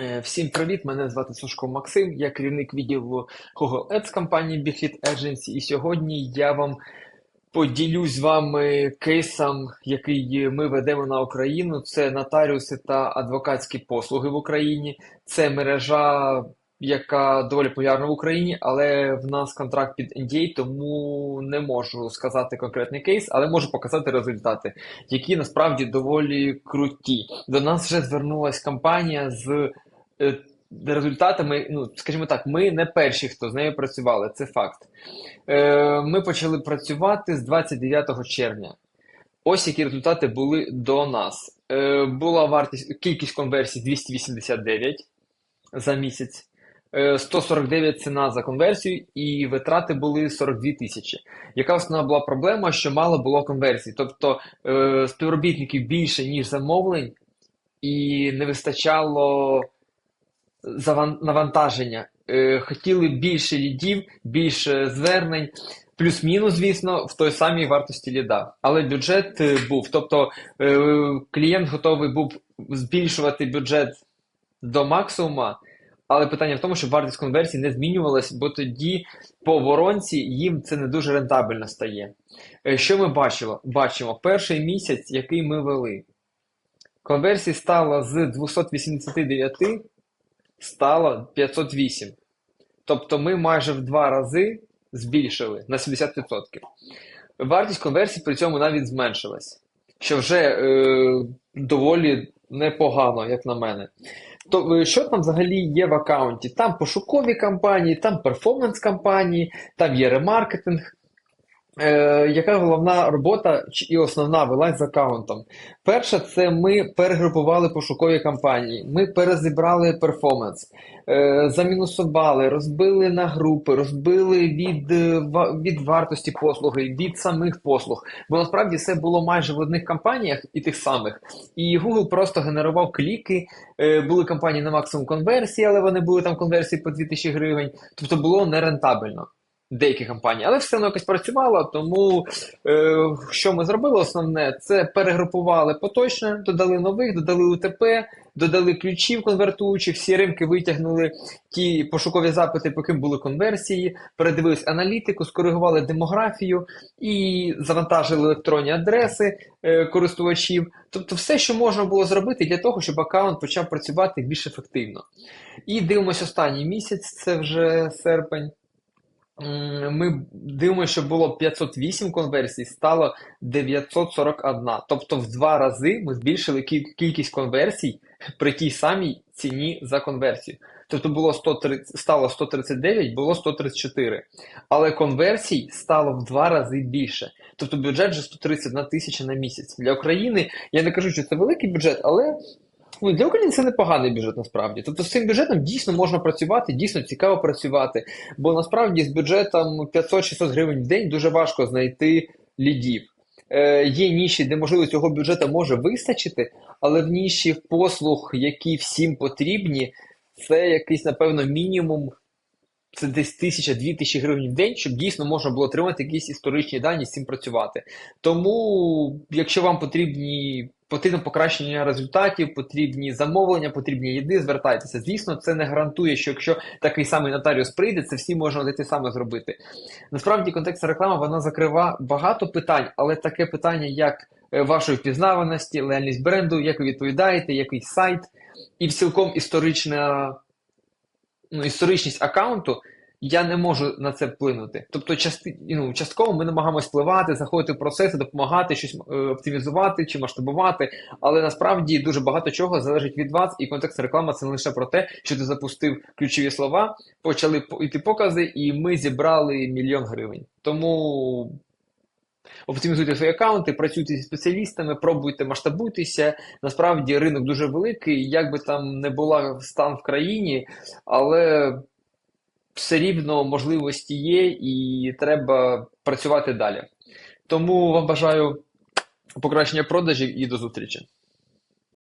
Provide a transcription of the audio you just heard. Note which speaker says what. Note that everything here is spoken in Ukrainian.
Speaker 1: Е, Всім привіт! Мене звати Сушко Максим, я керівник відділу Google Ads компанії Big Hit Agency, і сьогодні я вам поділюсь з вами кейсом, який ми ведемо на Україну. Це нотаріуси та адвокатські послуги в Україні. Це мережа, яка доволі популярна в Україні, але в нас контракт під NDA, тому не можу сказати конкретний кейс, але можу показати результати, які насправді доволі круті. До нас вже звернулася компанія з результатами. Ну, скажімо так, ми не перші, хто з нею працювали, це факт. Е, Ми почали працювати з 29 червня. Ось які результати були до нас. Е, Була вартість, кількість конверсій 289 за місяць. Е, 149 ціна за конверсію, і витрати були 42 тисячі. Яка основна була проблема, що мало було конверсій. Тобто е, співробітників більше, ніж замовлень, і не вистачало навантаження. Е, Хотіли більше лідів, більше звернень, плюс-мінус, звісно, в той самій вартості ліда. Але бюджет е, був. Тобто е, клієнт готовий був збільшувати бюджет до максимума, але питання в тому, щоб вартість конверсії не змінювалась, бо тоді по воронці їм це не дуже рентабельно стає. Що ми бачимо? Бачимо перший місяць, який ми вели. Конверсій стало з 289 стало 508. Тобто ми майже в два рази збільшили на 70%. Вартість конверсій при цьому навіть зменшилась, що вже е, доволі непогано, як на мене. То е, що там взагалі є в аккаунті? Там пошукові кампанії, там перформанс-кампанії, там є ремаркетинг. Е, яка головна робота і основна велась з аккаунтом? Перше, це ми перегрупували пошукові кампанії, ми перезібрали перформанс, е, замінусували, розбили на групи, розбили від, е, від вартості послуги, від самих послуг. Бо насправді все було майже в одних кампаніях і тих самих. І Google просто генерував кліки, е, були кампанії на максимум конверсії, але вони були там конверсії по 2000 гривень. Тобто було нерентабельно деякі компанії, але все одно якось працювало. Тому е, що ми зробили? Основне це перегрупували поточне, додали нових, додали УТП, додали ключів конвертуючих, всі римки витягнули ті пошукові запити, по яким були конверсії, передивились аналітику, скоригували демографію і завантажили електронні адреси е, користувачів. Тобто, все, що можна було зробити для того, щоб аккаунт почав працювати більш ефективно. І дивимося останній місяць, це вже серпень. Ми дивимося, що було 508 конверсій, стало 941. Тобто в два рази ми збільшили кількість конверсій при тій самій ціні за конверсію. Тобто було 130, стало 139, було 134. Але конверсій стало в два рази більше. Тобто бюджет вже 131 тисяча на місяць. Для України, я не кажу, що це великий бюджет, але Ну, для України це непоганий бюджет насправді. Тобто з цим бюджетом дійсно можна працювати, дійсно цікаво працювати. Бо насправді з бюджетом 500-600 гривень в день дуже важко знайти лідів. Е, є ніші, де можливо цього бюджету може вистачити, але в ніші послуг, які всім потрібні, це якийсь, напевно, мінімум. Це десь тисяча дві тисячі гривень в день, щоб дійсно можна було отримати якісь історичні дані з цим працювати. Тому, якщо вам потрібні потрібно покращення результатів, потрібні замовлення, потрібні їди, звертайтеся. Звісно, це не гарантує, що якщо такий самий нотаріус прийде, це всі можна те саме зробити. Насправді, контекстна реклама вона закрива багато питань, але таке питання, як е, вашої впізнаваності, лояльність бренду, як ви відповідаєте, який сайт, і цілком історична ну, історичність аккаунту, я не можу на це вплинути. Тобто, части, ну, частково ми намагаємось впливати, заходити в процеси, допомагати, щось е, оптимізувати чи масштабувати. Але насправді дуже багато чого залежить від вас, і контекстна реклама це не лише про те, що ти запустив ключові слова, почали йти покази, і ми зібрали мільйон гривень. Тому. Оптимізуйте свої аккаунти, працюйте зі спеціалістами, пробуйте масштабуйтеся. Насправді ринок дуже великий, як би там не була стан в країні, але все рівно можливості є і треба працювати далі. Тому вам бажаю покращення продажів і до зустрічі.